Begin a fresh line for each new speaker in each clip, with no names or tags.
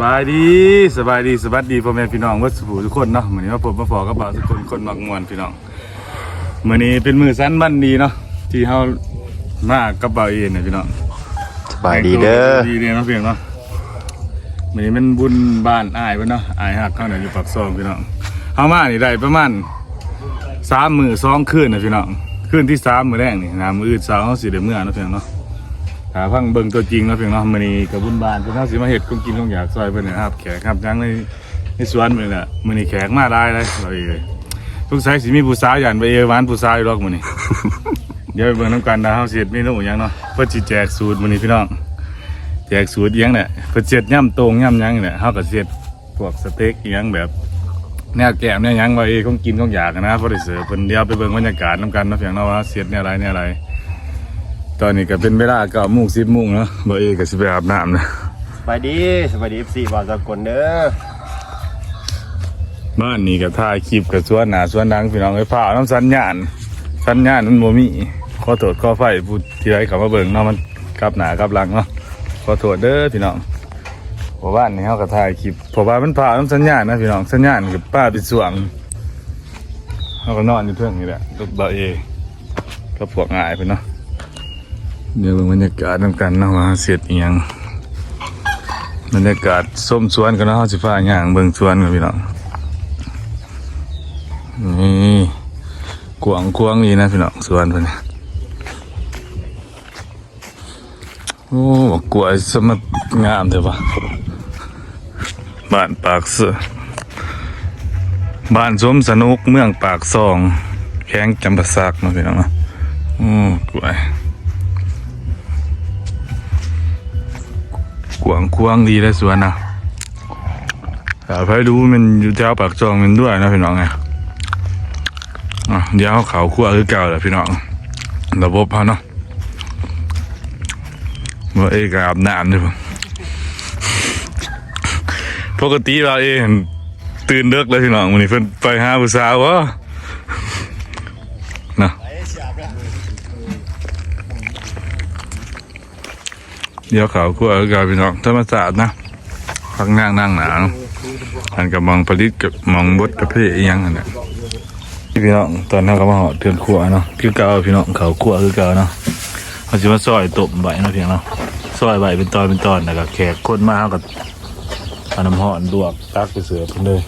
สบายดีสบายดีสวัสดีพ่อแม่พี่น้องวัดสุภูทุกคนเนาะมื้อนี้มาพบมาฟอกับบ่าวทุกคนคนมักม่วนพี่น้องมื้อนี้เป็นมื้อสันบันดีเนาะที่เฮามากับบ่าวเองเนี่ยพี่น้อง
สบายดีเด้อ
ดีเด้อเนาะพี่น้องเนาะมื้อนี้มันบุญบ้านอ้ายเพิ่นเนาะอ้ายฮักเขาเนี่ยอยู่ปากซองพี่น้องเฮามานี่ได้ประมาณ3มื้อ2คืนนะพี่น้องคืนที่3มื้อแรกนี่นะมื้ออื่นเช้าเฮาสิได้มื้อเนาะพี่น้องเนาะ หาพังเบิ่งตัวจริงเนาะเพียงเนาะมื้อนี้กับบุญบานเพิ่นเฮาสิมาเฮ็ดกุงกินกุงอยากซอยเพิ่นเนยครับแขกครับยังในในสวนมื้อนี้แหละมื้อนี้แขกมาได้เลยเราเอ้ยทุกสายสิมีผู้สาวหยันไปเอวหวานผู้สาวอยู่หรอกมื้อนี้ เดี๋ยวไปเบิ่งนํกันนะเฮาสิเฮ็ดเมนูหยังเนาะเพิ่นสิแจกสูตรมื้อนี้พี่น้องแจกสูตรอิหยังเนี่ยเพิ่นสิเฮ็ดย่ำโตงย่ำหยังนี่แหละเฮาก็สิเฮ็ดพวกสเต็กอิหยังแบบแนวแกมแนวหยังว่าเอ้ของกินของอยากนะบ่ได้เสิร์ฟเพิ่นเดี๋ยวไปเบิ่งบรรยากาศนํกันเนาะเพียงเนาะว่าเสียดแนวไรแนวไร ตอนนี้ก็เป็นเวลาเก้าโมงสิบโมงเนาะบ่เอก็สิไปอาบน้ำนะ
สบายดีสบายดีเอฟซีบ่าวสากลเด้อ
บ้านนี้ก็ถ่ายคลิปกับสวนหนาสวนดังพี่น้องไอ้ผ่าน้ำสัญญาณสัญญาณมันบ่มีขอโทษขอไฟพูดที่ไรเขามาเบิ่งเนาะมันกลับหน้ากลับหลังเนาะขอโทษเด้อพี่น้องเพราะบ้านนี้เฮาก็ถ่ายคลิปเพราะว่ามันผ่าน้ำสัญญาณนะพี่น้องสัญญาณกับป้าเป็นสวงเฮาก็นอนอยู่เทิงนี่แหละกับบ่าวเอก็พวกง่ายเพิ่นเนาะ เดี๋ยวบรรยากาศนำกันนะว่าเสร็จอีหยังบรรยากาศส้มสวนกันนาะเฮาสิฟ้าย่างเบิ่งสวนกันพี่น้องนี่กวางควางนี่นะพี่น้องสวนเพิ่นโอ้บักกล้วยสมัดงามเถอะปะบ้านปากเสือบ้านสมสนุกเมืองปากซองแข้งจำปาสักเนาพี่น้องเนาะโอ้กล้วย กวางควางดีเลยสวนนะแต่ไปดูมันอยู่แถวปากจองมันด้วยนะพี่น้องไงเดี๋ยวเขาเขาคั่วคือเก่าแหละพี่น้องระบบเขาเนาะเมื่อเอกอาบน้ำด้วยปกติเราเองตื่นเลิกเลยพี่น้องวันนี้เพิ่นไปหาผู้สาววะ เดี๋ยวเขาคั่วคือก่าพี่น้องธรรมศาสตร์นะพักนั่งนั่งหนาเนาะอันกับมองผลิตกับมองบดกับเพศอียังอันเนี้ยพี่น้องตอนนั้นก็มาหอดเทือนขัวเนาะคือเก่าพี่น้องเขาขัวคือเก่าเนาะเขาจะมาซอยตบใบเนาะเพียงเนาะซอยใบเป็นตอนเป็นตอนแล้วก็แขกคนมาเขาก็เอาน้ำห่อนลวกตักไปเสือเพิ่นเลย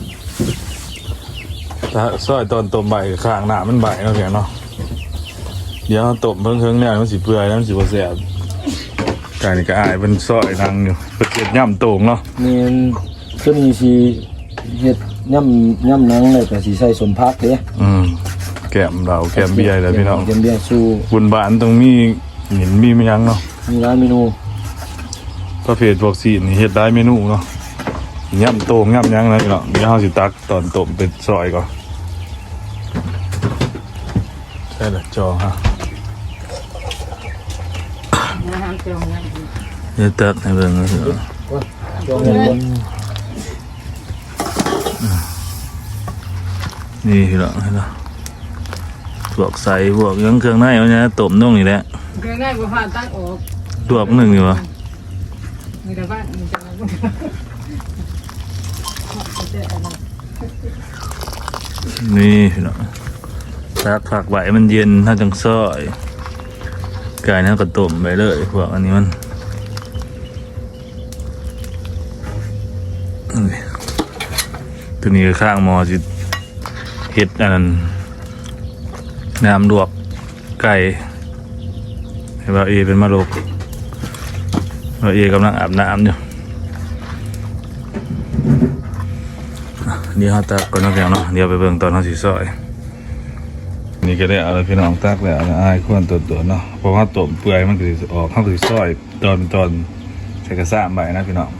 ถ้าซอยตอนตบใบข้างหน้ามันใบเนาะเพียงเนาะเดี๋ยวตบเพิ่งเพิ่งเนี่ยมันสิเปื่อยแล้วมันสิบ่แซ่บ กายนี่ก็อายเป็นซอยดังอยู่เป็นเจ็ดย่ำโต่งเนาะ
นี่ตัวนี้สิเฮ็ดย่ำย่ำหนังเลยก็สิใส่สมพักเด้
อืมแก้มเราแก้มเบียร์แล้วพี่น้อง
แกมเบียร์สู้
บุญบานตรงมีหินมีไม่ยั้งเนาะ
มีร้านเมนู
ประเภทพวกสีนี่เฮ็ดได้เมนูเนาะย่ำโตงย่ำยั้งนะพี่น้องเดี๋ยวเฮาสิตักตอนต้มเป็นซอยก่อนใช่ละจอฮะ
อาหารเจียวนะ
เดี๋ยวตักให้เบิ่งนะพี่น้อง
จองเงินบ่
นี่พี่น้องเห็นเนาะพวกใส่พวกหยังเครื่องในเอาเนี่ยต้มน่องนี่แหละ
เคยได้บ่ผ่านตั้งออก
ลวกหนึ่งอยู่วะ
มีแต่บ้านมีแต่อะไรบ่
นี่พี่น้องตักผักใบมันเย็นถ้าจังซอย ไก่เนี่ยก็ต้มไปเลยพวกอันนี้มันตัวนี้ข้างมอจิเห็ดอันนั้นน้ำลวกไก่ให้บ่าวเอเป็นมะโรกบ่าวเอกำลังอาบน้ำอยู่เดี๋ยวเขาตักก่อนนะพี่น้องเนาะเดี๋ยวไปเบิ่งตอนเขาสีซอย นี่ก็ได้เอาพี่น้องตักแล้วนะอายควรตัวตัวเนาะเพราะว่าต้มเปื่อยมันก็สิออกข้าคือซอยตอนตอนใส่กระซ่ามใบนะพี่น้อง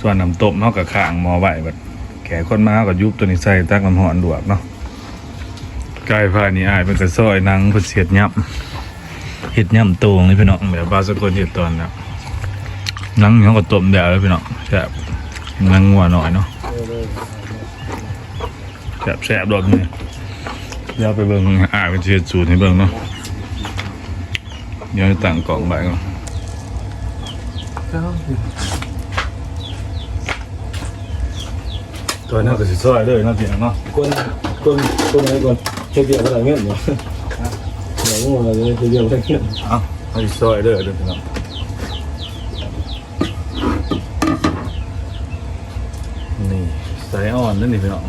ส่วนน้ำต้มเนาะกับข้างหมอไว้แบบแขกคนมาก็ยุบตัวนี้ใส่ตักน้ำหอนดวกเนาะไก่านี่อายเป็นกระซอยนังเพิ่นเสียดยับเห็ดย่ำโตงนี่พี่น้องแบบบาสกลเห็ดตอนแล้วนังเขาก็ต้มแล้วแล้วพี่น้องแซ่บนังงัวหน่อยเนาะแซ่บแซ่บรสนี่ เดี๋ยวไปเบิ่งอายเป็นเสียดสูตรให้เบิ่งเนาะเดี๋ยวให้ตั้งกล่องใบก่อนตัวนั้นก็สิซอยเลยเนาะพี่น้องเนาะ
คนคนคนไหนก่อนเฮ็ดเดียวบ่ได้เงินบ่เดี๋ยวงูเลยเฮ็ดเดียวบ่ได้เงิน
เอาให้ซอยเด้อเด้อพี่น้องนี่ใส่อ่อนนั่นนี่พี่น้อง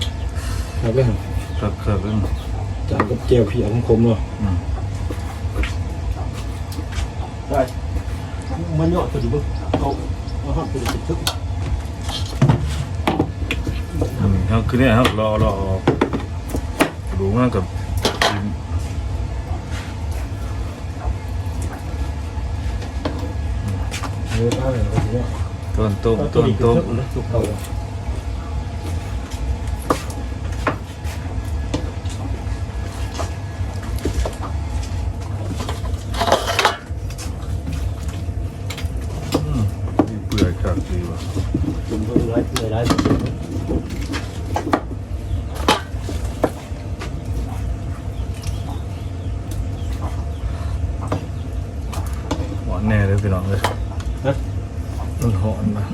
ครับเด้อ
ครับครับเอิ่ม
จานกับแก้วเพียของคมเนาะ
อืม
ได้มันยอดพอดีบ่เอาเอาฮอดพอดีทึก
อืมเอาคือเนี่ยครับรอรอดูมันกับ
เออเอาเลยเอาเลย
ต้นต้ม
เอา
ต้นต้ม
ทึกนะทุกเก่า
นี่เปื่อยครับดีว่ะ
จุ่มเพิ่มร้อยเพิ่มร้อย
หวานแน่เลยพี่น้องเลย
ฮะ
มันหอนนะ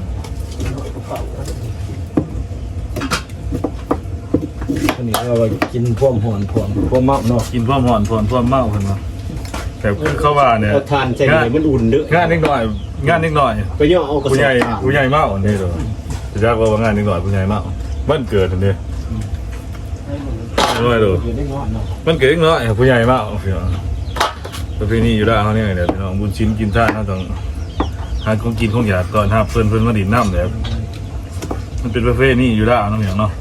อันนี้เรากินพวกหอนพวกพวกเมาเนาะ
กินพร้อมหอนพร้อมพร้อมเมาเพิ่นว่าแต่คือเข้าว่าเนี่ย
เอาทานใจเลยมันอุ่นเด้องา
นนิดหน่อย งานนิดหน่อย
ไปย่อเอากระส
ผู้
อบ
ใหญ่
ทาน
ผู้ใหญ่เมาอันนี้เลยจะ ยากว่างานนิดหน่อยผู้ใหญ่เมามันเกิดอันนี้ด้วยดู
อยู่ได้งอนเนาะ
มันเกิดนิดหน่อยผู้ใหญ่เมาพี่น้องประเพณีอยู่แล้วเขาเนี่ยเดี๋ยวพี่น้องบุญชิ้นกินท่าเขาต้องหาของกินของอยากก่อนห้าเพื่อนเพื่อนมาดินน้ำเดี๋ยวมันเป็นประเพณีอยู่แล้วน้องอย่างเนาะ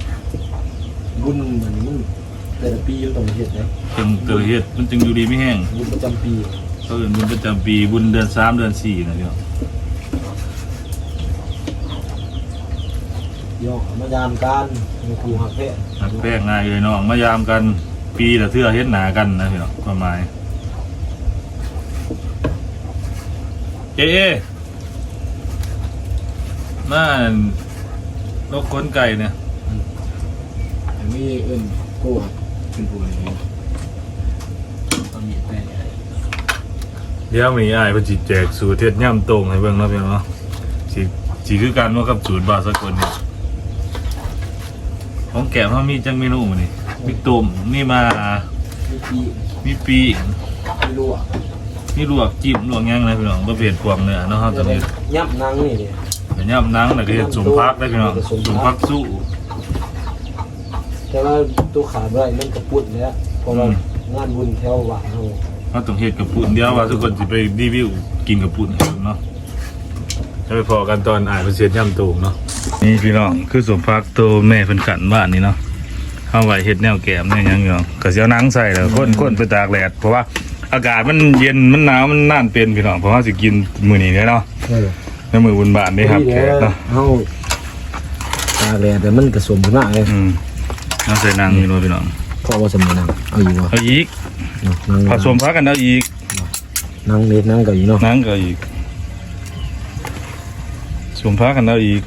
บุญเหมือนมันแต่ละปีอยู่ตรงเฮ็ดนะ
จึงเกิดเหตุมันจึงอยู่ดีไม่แห้ง
บุญประจำปี
เขาเอินบุญประจำปีบุญเดือนสามเดือนสี่นะพี่น้อง
ย่อมายามการมีครูหักแพะ
หักแป้งง่ายเลยน้องมายามกันปีละเทื่อเฮ็ดหนากันนะพี่น้องความหมายเอ๊ะมาลกขนไก่เนี่ย
อันนี้เอิ้นโก้เป็นผู้อะไรเนี่ยเอามีดแปะ
เดี๋ยวมีอ้ายเพิ่นสิแจกสูตรเฮ็ดย่ำตรงให้เบิ่งเนาะพี่น้องเนาะสิสิคือกันว่ากับสูตรบาสกลเนี่ย ของแก้มเฮามีจังเมนูมื้อนี้มีต้มมีมา
มีปี
มีปีก
ไม่รู้อะ
มีลวกจิ้มลวกหยังนะพี่น้องประเภทพวกเนื้อเนาะเฮาจะมี
ยับนังนี่เนี่ย
แต่ย่ำหนังแล้วก็เฮ็ดสมพักได้พี่น้องสมพักสู้
แต่ว่าตัวขาดไม่ได้มันกระปุดแล้วเพราะว่า
อืม
งานบุญแถวหวานเรา
เฮาต้องเฮ็ดกับปุ่นเดียวว่าทุกคนสิไปรีวิวกินกับปุ่นให้เบิ่งเนาะ จะไปพอกันตอนอ่านเพิ่นเสียย่ำตูงเนาะนี่พี่น้องคือสมพักตัวแม่เพิ่นกันบ้านนี่เนาะเฮาไว้เฮ็ดแนวแกมแนวหยังอยู่เนาะก็สิเอาหนังใส่แล้วคนๆไปตากแดดเพราะว่าอากาศมันเย็นมันหนาวมันน่านเป็นพี่น้องเพราะว่าสิกินมื้อนี้เนาะ
เออ
ในมือบุญบาทนี่ครับแขกเนาะ
เฮาตาแลแต่มันกระสมขึ้นมาเลย
อืมเอาใส่นางนี่เนาะพี่น้อง
เพราะว่าสมัยนั้นเอาอยู่วะ
เอาอีก
นั่ง
ผสมพักกันเอาอีก
นั่งเล็ดนั่งกับอยู่เนาะ
นางก็อีก สมพักกันเอาอีก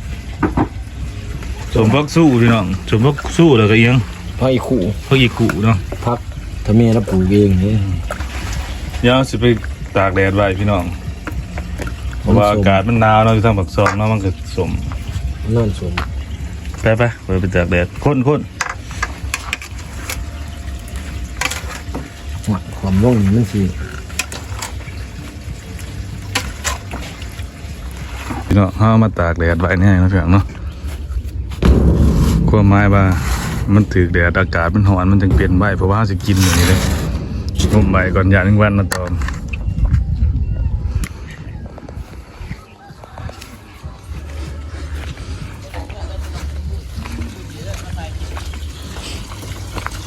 สมพักสู้พี่น้องสมพักสู้แล้วก็เอียง
พักอีกคู่
พักอีกขู่เนาะ
พักถ้าแม่รับปลูกเองนี่
เดี๋ยวสิไปตากแดดไว้พี่น้องเพราะว่าอากาศมันหนาวเนาะอยู่ทางปากซองเนาะมันก็สม
นั่นสม
ไปไปไปไปตากแดดค้นค้น
หวัดความร่องนี่มันสิ
พี่น้องเอามาตากแดดไว้เนี่ยนะพี่น้องเนาะความหมายว่ามันถือแดดอากาศมันร้อนมันจึงเปลี่ยนใบเพราะว่าเราสิกินอย่างนี้เลยงมใบก่อนอย่างหนึ่งวันนะตอม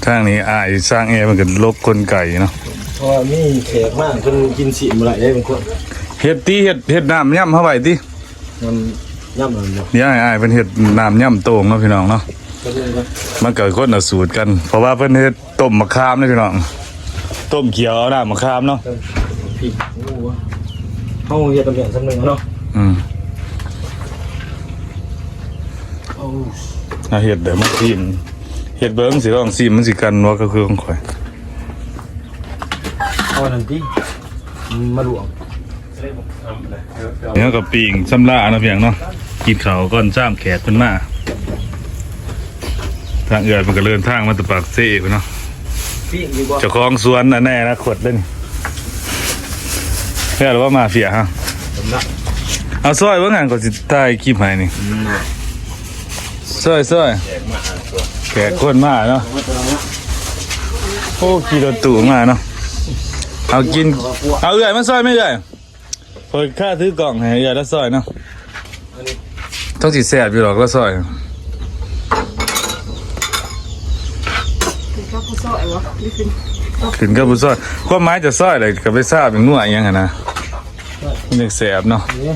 ทางนี้อายสร้างแอร์มันก็ลกคนไก่เนาะ
เพราะว่ามีแขกมากจนกินสิบ่ได้ได้บางคน
เฮ็ดตีเฮ็ดเฮ็ดน้ำย่ำเข้าไปตี
มันย่ำมันเนาะ
เดี๋ยวอ้ายๆเป็นเฮ็ดน้ำย่ำโต่งเนาะพี่น้องเนาะ
ก็เลยว่า
มันเกิดคนละสูตรกัน เพราะว่าเพิ่นเฮ็ดต้มมะขามนี่พี่น้องต้มเขียวเอาน้ำมะขามเนาะ
พริกงูวะเฮาเฮ็ดตำแหน่งสำนึงเนาะ
อืม
เอา
ถ้าเฮ็ดเดี๋ยวมันซิมเฮ็ดเบิ่งสิลองซิมมันสิกันว่าก็คือของข่อย
เอานั่นติมาลวก
เนี่ยก็ปิ้งสำลาเนาะเพียงเนาะกินข้าวก่อนจ้ามแขกเพิ่นมาทางเอือดมันก็เดินทางมาแตะปากเซ่พุ่นเนาะ
พี่อยู่บ่
เจ้าของสวนน่ะแน่นะขดเล่นแค่หรือว่ามาเฟียฮะ
สำนัก
เอาซอยว่างานก็สิใต้คลิปให้นี่
น่ะ
ซอยซอย
แจกมาอ่านตัว
แขกคนมาเนาะ
มาตัวละ
โอ้ขี่รถตู้มาเนาะเอากินเอาเอื่อยมาซอยไม่เอื่อย เปิดค่าถือกล่องให้เอื่อยแล้วซอยเนาะต้องสิแซ่บอยู่หรอกแล้วซอย
คือเขาผู้ซอยวะนี่คือ
ถึงกับผู้ซอยความหมายจะซอยเลยก็ไปทราบเป็นนัวอหยังไงนะมันยังแซ่บเนาะ
นี่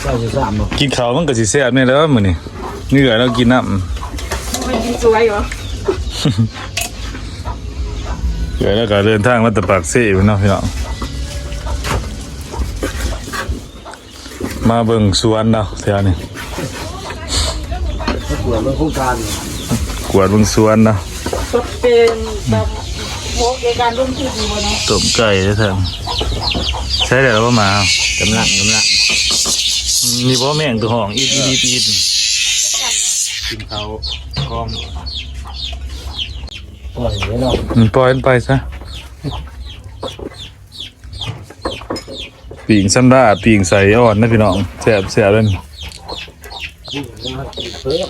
เจ้าจะสามบ่
กินข้าวมันก็สิแซ่บนี่แหล้วมื้อนี้นี่เอื่อยเรากินน้ำ
มันกินสวยวะ
เดี๋ยวแล้วก็เดินทางมาตะปากเซ่อยู่เนาะพี่น้อง มาเบิ่งสวนเนาะแถวนี้
ถ้าปวดมันโครงการ
กวาดเบิ่งสวนเนาะ
ก็เป็นแบบโมกในการร่วมทุนดีวะเนาะ
ต้มไก่ได้ทางใช่เดี๋ยวเราก็มา
กำลังกำลัง
มีบ่แม่งตัวห้องอีดอีดอีดอีดกินข้าวกอม
ปล่อยไว้เนาะ
อืมปล่อยมันไปซะ ปีงซันด้าปีงใส่อ่อนนะพี่น้องแซ่บแซ่บเลย
เพิ่ม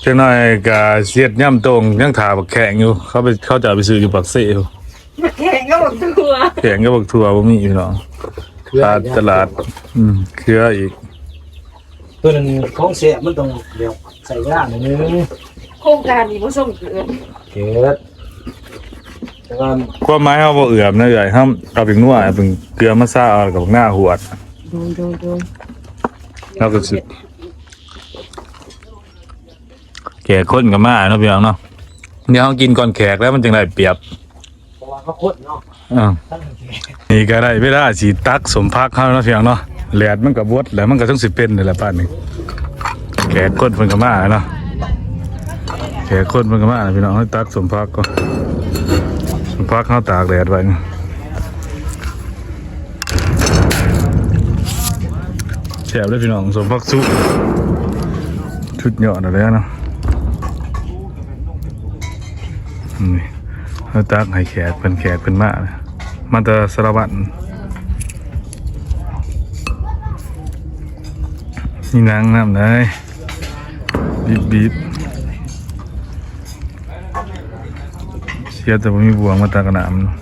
เจ้าน้อยกะเสียดย่ำตรงยังถาบักแข็งอยู่ เขาไปเขาจะเอาไปซื้ออยู่ปักเซ่อยู่
แข่งก็บอกตัว
แข็งก็บักทัวบ่มีพี่น้อง
เครือ
ตลาดตลาด อืมเครืออีก
ตัวนั้นของเสียมันต้องเดี๋ยวใส่ย่างหนึง
โครงการนี้ผสมเกิน
เกิด แต่ว่า
ความหมายเฮาบ่เอื้อมนะเอื้อยเฮาเอาเป็นนัวเอาเป็นเกลือมาซ่าเอากับหน้าหวด
ดูดูดู
แล้วก็สิแขกคนก็มาเนาะพี่น้องเนาะเดี๋ยวเฮากินก่อนแขกแล้วมันจึงได้เปรียบ
เพราะว่าเขาพดเนาะ
อ่า
ตั้งแต่
นี่ก็ได้เวลาสิตักสมพักเฮาเนาะพี่น้องเนาะแหลดมันก็บดแล้วมันก็ต้องสิเป็นนี่แหละป้านนี้แขกคนเพิ่นก็มาเนาะแขกคนเพิ่นก็มาพี่น้องให้ตักสมพักก็สม พักเฮาตากแดดไว้แซ่บเลยพี่น้องสมพักสุชุดหยอดอะไรนะนี่เฮาตักให้แขกเพิ่นแขกเพิ่นมานะมาแต่สารวัตรนี่นางน้ำได้บีบบีบ สียแต่ว่ามีบวงมาตากระหนามเนาะ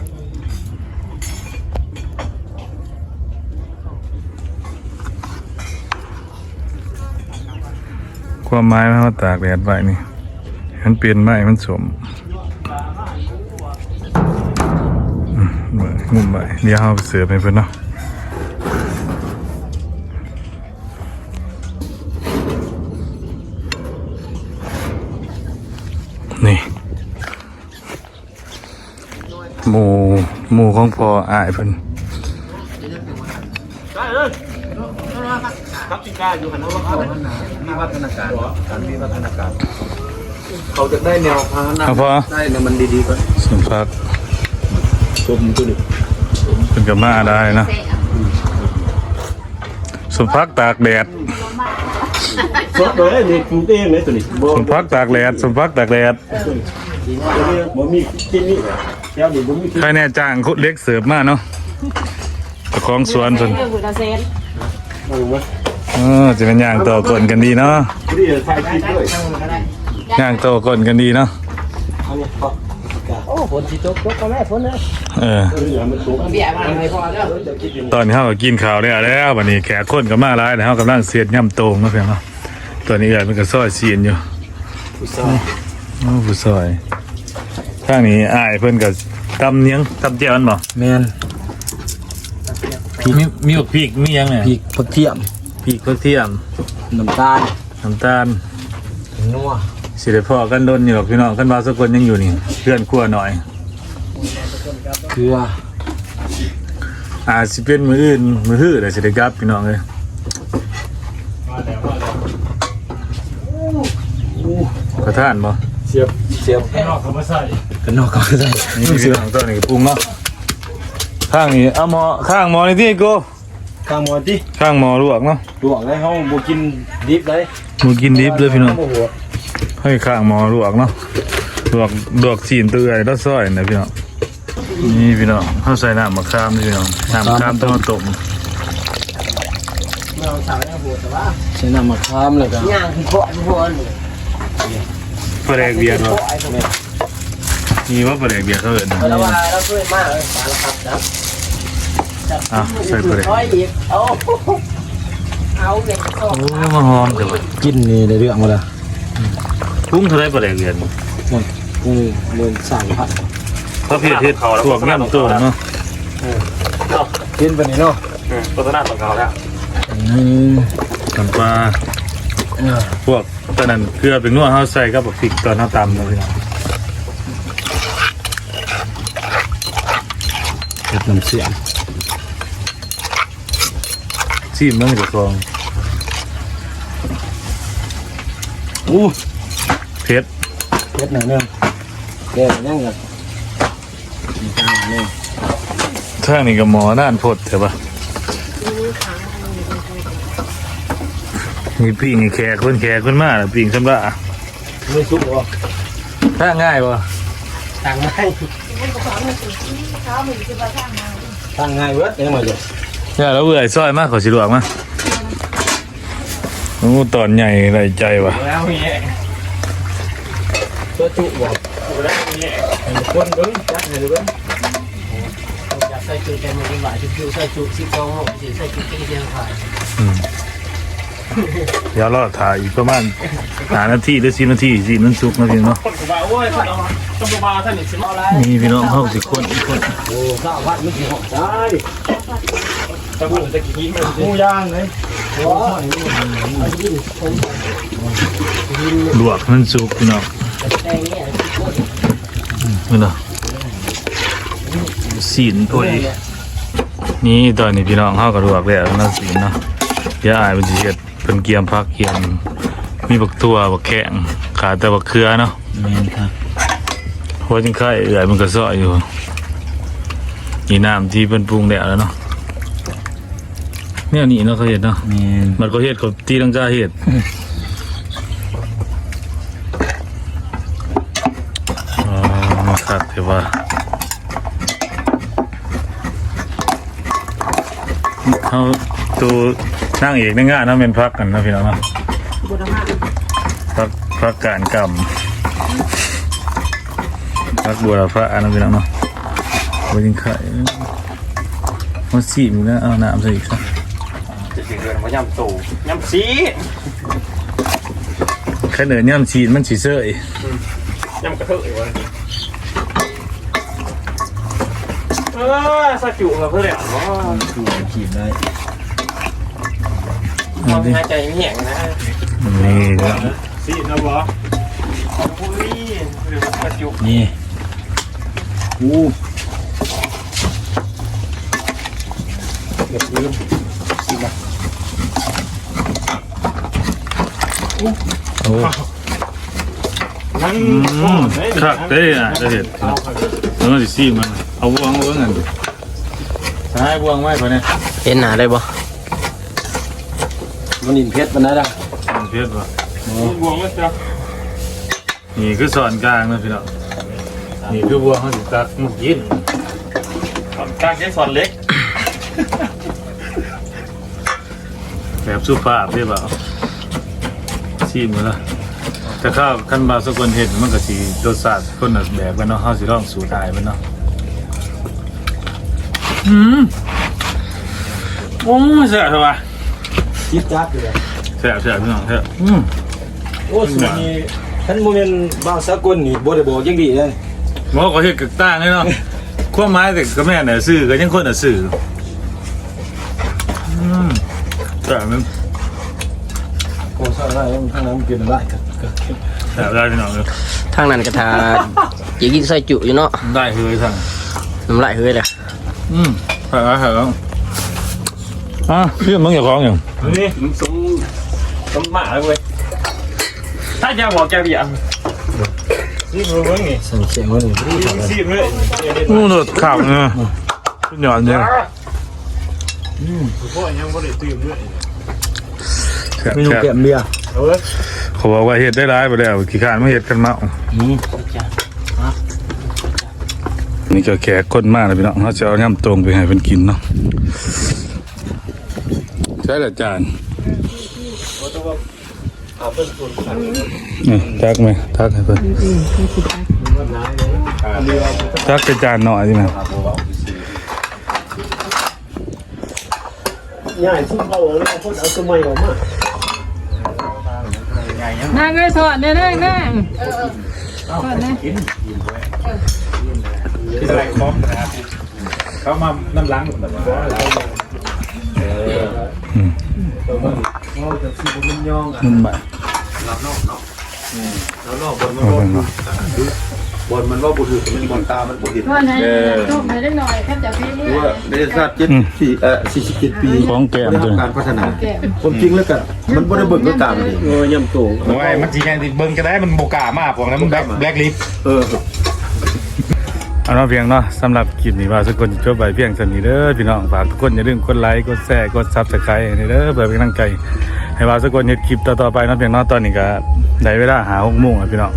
ความไมายมันว่าตากแดดไว้นี่ มันเปลี่ยนไม้มันสมเหมือนงุ่มใบเดี๋ยวเอาเสือไปเพื่อนเนาะ หมูหมูของพออายเพิ่น
ครับที่กล้าอยู่หันว่าเขามีวัฒนาการการมีวัฒนาการ เขาจะได้แนวพาหนะ
เอาพอ
ได้เนี่ยมันดีๆก็
สมพัก
ชมตัวนี้
เป็นกับมาได้เนาะสมพักตากแดด
สดเลยนี่ปลูกเองเลยตัวนี้บ่
สมพักตากแดดสมพักตากแดด
บ่มีกินนี่ แก้วนี่บ่มี
ใครแน่จ้างคุเล็กเสิร์ฟมาเนาะเจ้าของสวนเพิ่น
เรื่องบุตรเซน
เอาวะ
เออจะเป็นอย่างต่อก่อนกันดีเนาะ
นี่ถ่ายคลิปด้วย
ย่างโตก่อนกันดีเนาะ
เอาเนี่ยพอโอ้ฝนสิตกตกก็แม่ฝนนะ
เออ
เออมันตก
เบียร์มาเลยพอแล้ว
จะคิดยัง
ตอนนี้เขาก็กินข้าวได้แล้ววันนี้แขกคนก็มาหลายแล้วเขากำลังเสียดย่ำโตงเนาะเพียงเนาะตอนนี้เอ๋มันก็ซอยเสียนอยู่
ผู้สาว
โอ้ผู้ซอย ข้างนี้อ้ายเพิ่นก็ตำเนียงตำเจียวมันบ่
แม่น
มีมีบักพริกมีหยังเนี่ย
พริกผักเทียม
พริกกระเทียม
น้ำตาล
น้ำตาล
นัว
สิได้พอกันโดนอยู่หรอกพี่น้องกันว่าสักคนยังอยู่นี่เพื่อนครัวหน่อย
เกลือ
อาจสิเป็นมืออื่นมือฮื้อแต่สิได้กลับพี่น้องเลยกระทานบ่
เสียบเสียบกันนอกก็ใส่กันนอกก็ใส่
นี่พี่น้องตัวนี้ปรุงเนาะข้างนี้เอาหมอข้างหมอนี่ที่กู
ข้างหมดดิ
ข้างหมอลวกเนาะ
ลวกเลยเฮาบ่กินดิบเลย
หมูกินดิบเลยพี่น้อง
บ่หัว
ให้ข้างหมอลวกเนาะดอกดอกจีนเตื้อยแล้วซอยนะพี่น้องนี่พี่น้องเขาใส่น้ำมะขามนี่พี่น้องน้ำมะขามต้องต้ม
เราสาวเนี่ยโหดแต่ว่า
ใช้น้ำมะขามเลยกัน
ย่างคือโคตรโหด
ปลาแดกเบียร์
โค
เนาะ
ตรไอ้ตรงนี้
มีว่าปลาแดกเบียร์เขาเอิญนะ
เราว่าเราช่วยมากเลยสารพัดนะ
อะใส่ปลาแดก
ร้อยอีกเอาเอาเด็กโต
โอ้มันหอมจังเลย
กินนี่ได้เรื่องมาแล้ว
กุ้งเท่าไรปลาแดกเบียร์
นั่นกูเดินสายพัด
พระเพียรเทศพวกย่ำโตเนาะ
กินไปนี่เนาะ
โฆษณาของเขาแล้ว
นี่
น้ำปลา พวกตอนนั้นเกลือเป็นนวดเขาใส่กับบักพริกตอนเขาตำเลยพี่น้อง
เห็ดน้ำเสียง
ซีมมันจะกรอง
อู้
เผ็ด
เห็ดหน่อยนึงแกยังกับมีตาเนี่ย
ถ้างนี่กับหมอด้านพดใช่ปะ มีปีงแขกคนแขกคนมาแล้วปีงสำระ
ไม่สุกหรอ
ถ้าง่ายปะ
ต่างไงต่างไงเวิร์ดยังไงเลย
เนี่ยแล้วเบื่อซอยมากขอสิลวกมาโอ้ตอนใหญ่ไรใจวะ
แล้วเงี้ย
ตัวจุบอก
แล้วเงี้ย
คนเบิ้งจักเลยเบิ้ง
อยากใส่จุดแต่ไม่ได้หวานจุดใส่จุดสิบสองหกใส่จุดที่เดียวถ่าย
เดี๋ยวรอถ่ายอีกประมาณหานาทีหรือสิบนาทีสิมันสุกนะพี่เนาะ
คนกูบอกโอ้ยท่านต้องมาท่านนี่สิมา
อะไร
นี่พี่น้องเขาสิคนอีกคน
โอ้ข้าวัดม่กี่หอกได้
ตะบุญตะกี้มัน
หมูย่างเลย
ลวกมันสุกพี่น้อง
แต่เนี่ย
นี่เนาะสีนโอ้ยนี่ตอนนี้พี่น้องเขาก็ลวกแล้วนะสีนเนาะเดี๋ยวอายเป็นสิเฮ็ด เป็นเกียมพักเกียมมีบักตัวบักแข้งขาดแต่บักเครือเนาะ
แมนค่ะ
หัวจิงไข่เอื่อยมันก็ซอยอยู่นี่น้ำที่เป็นปรุงแล้วแล้วเนาะเนี่ยนี่เนาะเขาเห็ดเนาะ
แมน
มันก็เห็ดกับที่ลังกาเห็ดอ๋อมาคักเถอะว่าเขาตัว นั่งเอกนั่งงานเนาะเป็นพักกันเนาะพี่น้องเนาะ
บุญมาก
พักพักการกรรมพักบัวพระนะพี่น้องเนาะบัวจิงไข่มันสีมันก็เอาน้ำใส่อีกสัก
จะถึงเดือนมายำตู่ยำซี
แค่เดินย่ำชีนมันสีเสย
ยำกระเทยวันเออสกิลมาเพื่อนเลยอ๋อ
ถูกขีดได้
ความหายใจเหี้ยงนะ
นี่เนาะ
ซีนะบออุ้ยเรือสกิล
นี่อู้เก็บลืมสิบา
โอ้
นั่น
อืมคักเด้อะจะเห็ดแล้วมันสิซีมันเอาบวงเอาบวงกันใช่บวงไว้พอเนี่ย
เห็นหนาได้บ่
มันอินเพชรมันได้ละ
มันเพี้ยนป่ะ
บวงมันจะ
นี่คือสอนกลางนะพี่น้องนี่คือบวงเขาสิตักมุกยิน
สอนกลางแค่สอนเล็ก
แบบสุภาพได้เปล่าซีมันละแต่ข้าวขั้นบาสกุลเห็ดมันก็สีรสชาติคนละแบบกันเนาะเขาสิลองสูตรอายมันเนาะอืมโอ้ยแซ่บเถอะวะ
คิดจักเลย
แซ่บแซ่บพี่น้องแซ่บอืม
โอ้สุดนี้ท่านโมเมนบางสกุลนี่บ่ได้บอกยังดีเลย
หมอก็เฮ็ดกึกต่างเลยเนาะความหมายแต่ก็แม่นน่ะซื้อก็ยังคนน่ะซื้ออืมแต่มัน
โอ้ใช่ได้ทางนั้นกินได้
แซ่บได้พี่น้องเอ้ย
ทางนั้นก็ทาอย่ากินใส่จุอยู่เนาะ
ได้เฮ้ยสั่ง
น้ำลายเฮ้ยเลย
อืมแซ่บแซ่บ อะพี่มึงอย่าร้องอย่าง
นี่มึงสมสมหมาเลยเว้ยถ้าจะบอกแกเบียร์นี่มึงมึงนี่
สั่งเสียงว่านี่รีบเลย
ซีเลย
นู่นโดดข่าวเนี่ยสุดยอดเนี่ย
พวกยังไม่ได้ตื่นด้วย
แซ่บ
เมนู
แซ่บ
แกมเบียร์
เอาเลย
คเขาบอกว่าเฮ็ดได้ร้ายไปแล้วขี้ขานมาเฮ็ดกันมา
อืม
จ้ะ
นี่ก็แขกคนมากเลยพี่น้องเขาจะเอาย่ำตรงไปให้เพิ่นกินเนาะใช่ละจานนี่ตักไหมตักให้เพิ่นตักเป็นจานหน่อยใช่ไหม
ง่ายสุดเอาเลยคนเอาตัวใหม่ออกมา
นั่งเลยถอดเนี่ยนั่งนั่งถอดเนี่ย
ที่อะไรครบนะครับเขามาน้ำล้างแบบว่า
มันใบ
แล้วนอกบนมัน
เอาเพิ่นเนาะ
บนมันว่าบุตรมันบนตา มันบุตร
ถอดให้ต้มให้ได้หน่อยแค่จะพี่เมื่อ
ว่าได้ทราบเจ็ดสี่เอ่อสี่สิบเจ็ดปี
ของแก้ม
ด้
วย
ทำการพัฒนาผมจริงแล้วกันมันบ่ได้เบิ่งด้วยตามันเอง
โอ้ยำตู่
โอ้ยมันจีไงเบิ้งจะได้มันโบกามากพวกนั้นมันแบล็คลิฟ
เออ
เอาเนาะเพียงเนาะสำหรับคลิปนี้ว่าสักคนจบไปเพียงสนี้เด้อพี่น้องฝากทุกคนอย่าลืมกดไลค์กดแชร์กดซับสไครต์ให้เด้อเพื่อเป็นกำลังใจให้ว่าสกคนเฮ็ดคลิปต่อๆไปเนาะเพียงเนาะตอนนี้ก็ได้เวลาหาหกโมงแล้วพี่น้อง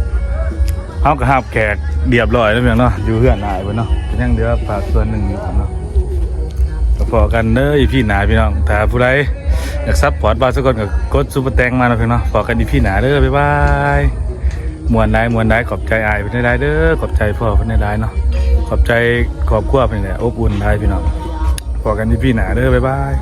เฮาก็หาบแขกเรียบร้อยแล้วเพียงเนาะอยู่เฮือนหายเพิ่นเนาะก็ยังเหลือฝากส่วนหนึ่งอยู่ครับเนาะพอกันเด้อพี่หนาพี่น้องถ้าผู้ใดอยากซัพพอร์ตว่าสักคนก็กดซุปเปอร์แตงมาเนาะเพียงเนาะพอกันอีพี่หนาเด้อบ๊ายบาย มวนได้มวนได้ขอบใจอายเพิ่นได้เด้อขอบใจพ่อเพิ่นได้เนาะขอบใจขอบครัวเป็นแหละอบอุ่นได้พี่น้องพอกันที่พี่หนาเด้อบ๊ายบาย